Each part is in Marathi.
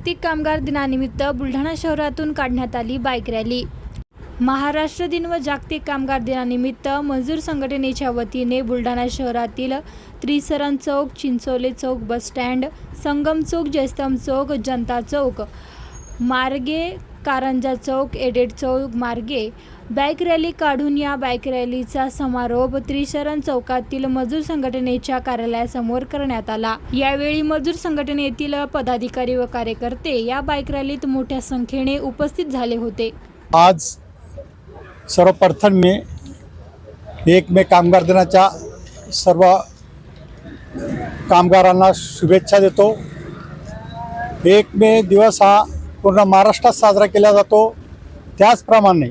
जागतिक कामगार दिनानिमित्त बुलढाणा शहरातून काढण्यात आली बाईक रॅली. महाराष्ट्र दिन व जागतिक कामगार दिनानिमित्त मजूर संघटनेच्या वतीने बुलढाणा शहरातील त्रिसरण चौक चिंचोले चौक बसस्टँड संगम चौक जयस्तंभ चौक जनता चौक मार्गे कारंजा चौक एडेड चौक मार्गे बाईक रॅली काढून या बाईक रॅलीचा समारोप त्रिशरण चौकातील मजूर संघटनेच्या कार्यालयासमोर करण्यात आला. यावेळी मजूर संघटनेतील पदाधिकारी व कार्यकर्ते या बाईक रॅलीत मोठ्या संख्येने उपस्थित झाले होते. आज सर्वप्रथम मी एक मे कामगार दिनाच्या सर्व कामगारांना शुभेच्छा देतो. एक मे दिवस हा पूर्ण महाराष्ट्रात साजरा केला जातो. त्याचप्रमाणे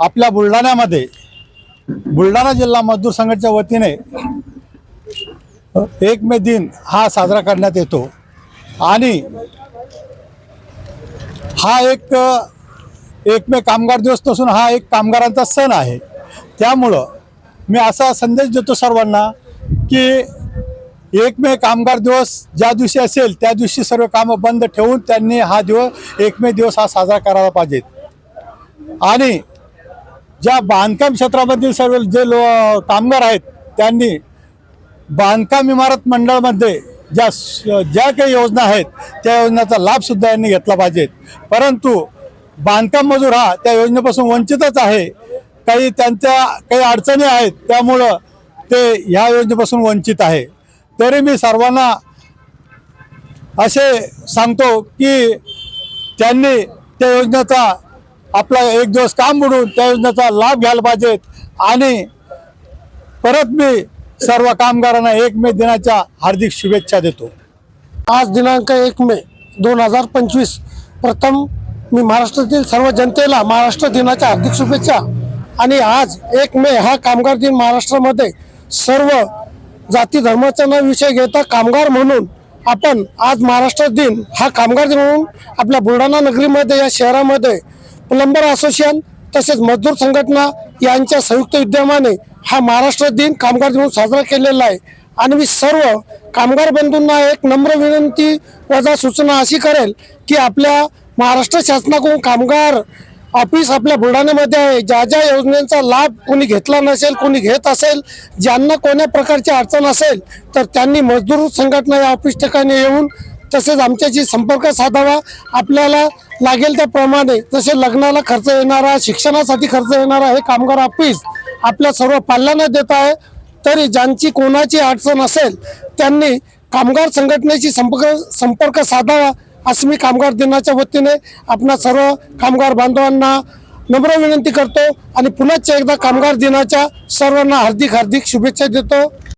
आपल्या बुलढाण्यामध्ये बुलढाणा जिल्हा मजदूर संघाच्या वतीने एक मे दिन हा साजरा करण्यात येतो. आणि हा एक एक मे कामगार दिवस नसून हा एक कामगारांचा सण आहे. त्यामुळं मी असा संदेश देतो सर्वांना की एक मे कामगार दिवस ज्या दिवशी असेल त्या दिवशी सर्व कामं बंद ठेवून त्यांनी हा दिवस एक मे दिवस हा साजरा करायला पाहिजेत. आणि ज्या बांधकाम क्षेत्रामधील सर्व जे लो कामगार आहेत त्यांनी बांधकाम इमारत मंडळामध्ये ज्या ज्या काही योजना आहेत त्या योजनेचा लाभसुद्धा यांनी घेतला पाहिजेत परंतु बांधकाम मजूर हा त्या योजनेपासून वंचितच आहे. काही त्यांच्या काही अडचणी आहेत त्यामुळं ते ह्या योजनेपासून वंचित आहे. तरी मी सर्वांना असे सांगतो की त्यांनी त्या योजनेचा आपला एक दिवस काम बुडून त्या योजनेचा लाभ घ्यायला पाहिजेत आणि परत मी सर्व कामगारांना एक मे दिनाच्या हार्दिक शुभेच्छा देतो. आज दिनांक एक मे दोन हजार पंचवीस. प्रथम मी महाराष्ट्रातील सर्व जनतेला महाराष्ट्र दिनाच्या हार्दिक शुभेच्छा. आणि आज एक मे हा कामगार दिन महाराष्ट्रामध्ये सर्व जाती धर्माचा न विषय घेता कामगार म्हणून आपण आज महाराष्ट्र दिन हा कामगार दिन म्हणून आपल्या बुलढाणा नगरीमध्ये या शहरामध्ये प्लंबर असोसिएशन तसेच मजदूर संघटना यांच्या संयुक्त विद्यमाने हा महाराष्ट्र दिन कामगार दिन साजरा केलेला आहे. आणि मी सर्व कामगार बंधूंना एक नम्र विनंती वजा सूचना अशी करेल की आपल्या महाराष्ट्र शासनाकडून कामगार ऑफिस आपल्या बुलढाण्यामध्ये आहे. ज्या ज्या योजनेचा लाभ कोणी घेतला नसेल कोणी घेत असेल ज्यांना कोण्या प्रकारची अडचण असेल तर त्यांनी मजदूर संघटना या ऑफिस ठिकाणी येऊन तसेच आमच्याशी संपर्क साधावा. आपल्याला लागेल त्याप्रमाणे. जसे लग्नाला खर्च येणारा शिक्षणासाठी खर्च येणारा हे कामगार ऑफिस आपल्या सर्व पाल्यांना देत आहे. तरी ज्यांची कोणाची अडचण असेल त्यांनी कामगार संघटनेशी संपर्क संपर्क साधावा असं मी कामगार दिनाच्या वतीने आपणा सर्व कामगार बांधवांना नम्र विनंती करतो. आणि पुन्हा एकदा कामगार दिनाच्या सर्वांना हार्दिक हार्दिक शुभेच्छा देतो.